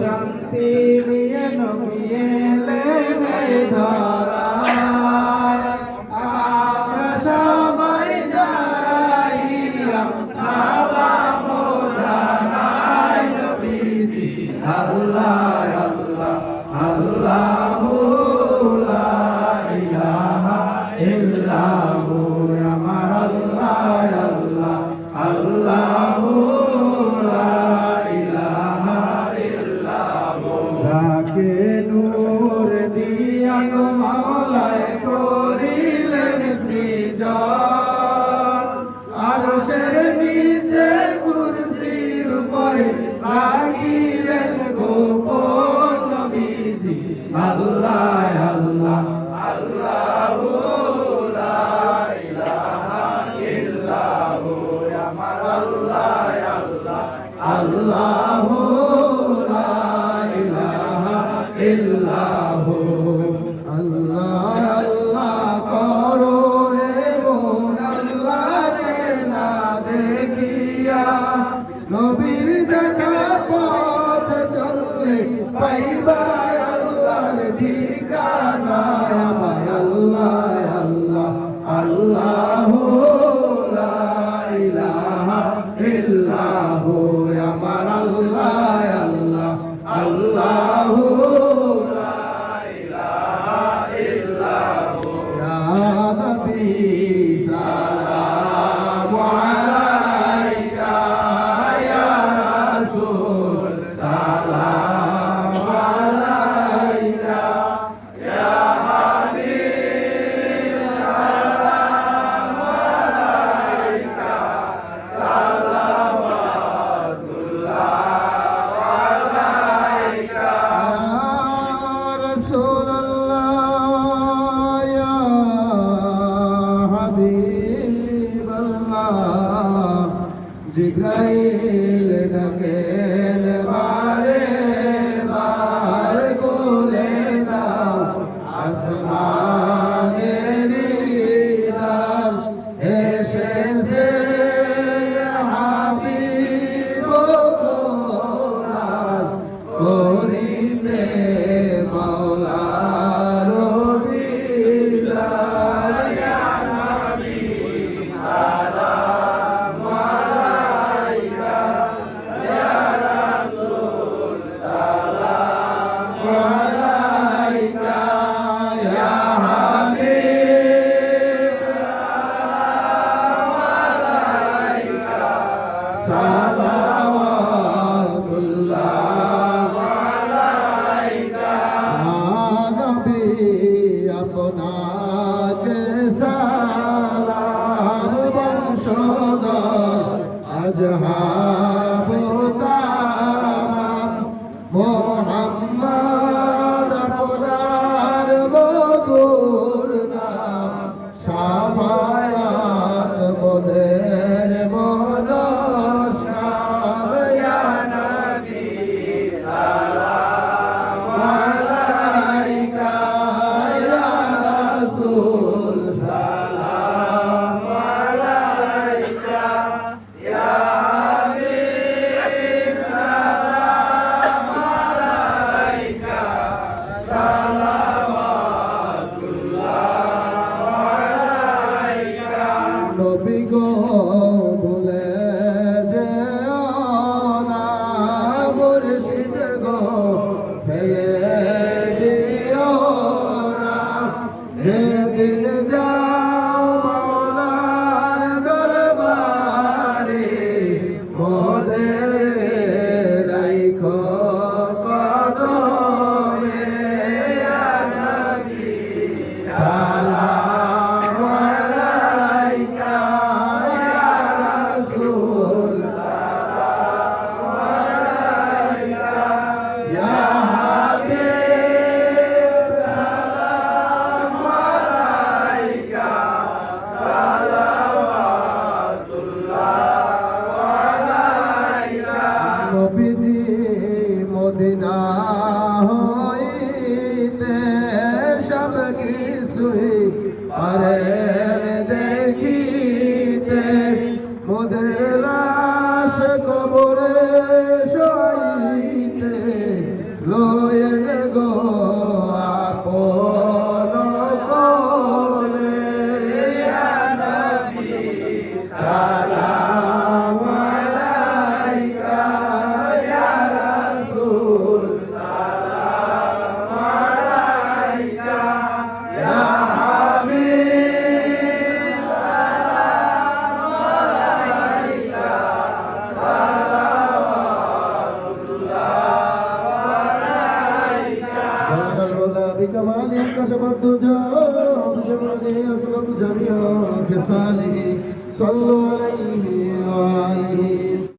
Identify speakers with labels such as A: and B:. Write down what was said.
A: শান্তি
B: আল্লাহ আল্লাহ sola বংশধর আজহাব নবী গো বলে কিছুই পারেন দেখিতে মোদের লাশ কবরে সইতে লয়েন গো আপন কলে সালাম। بكماله كشفت دجاه بجماله أصبت جميع خصاله صلوا عليه وآله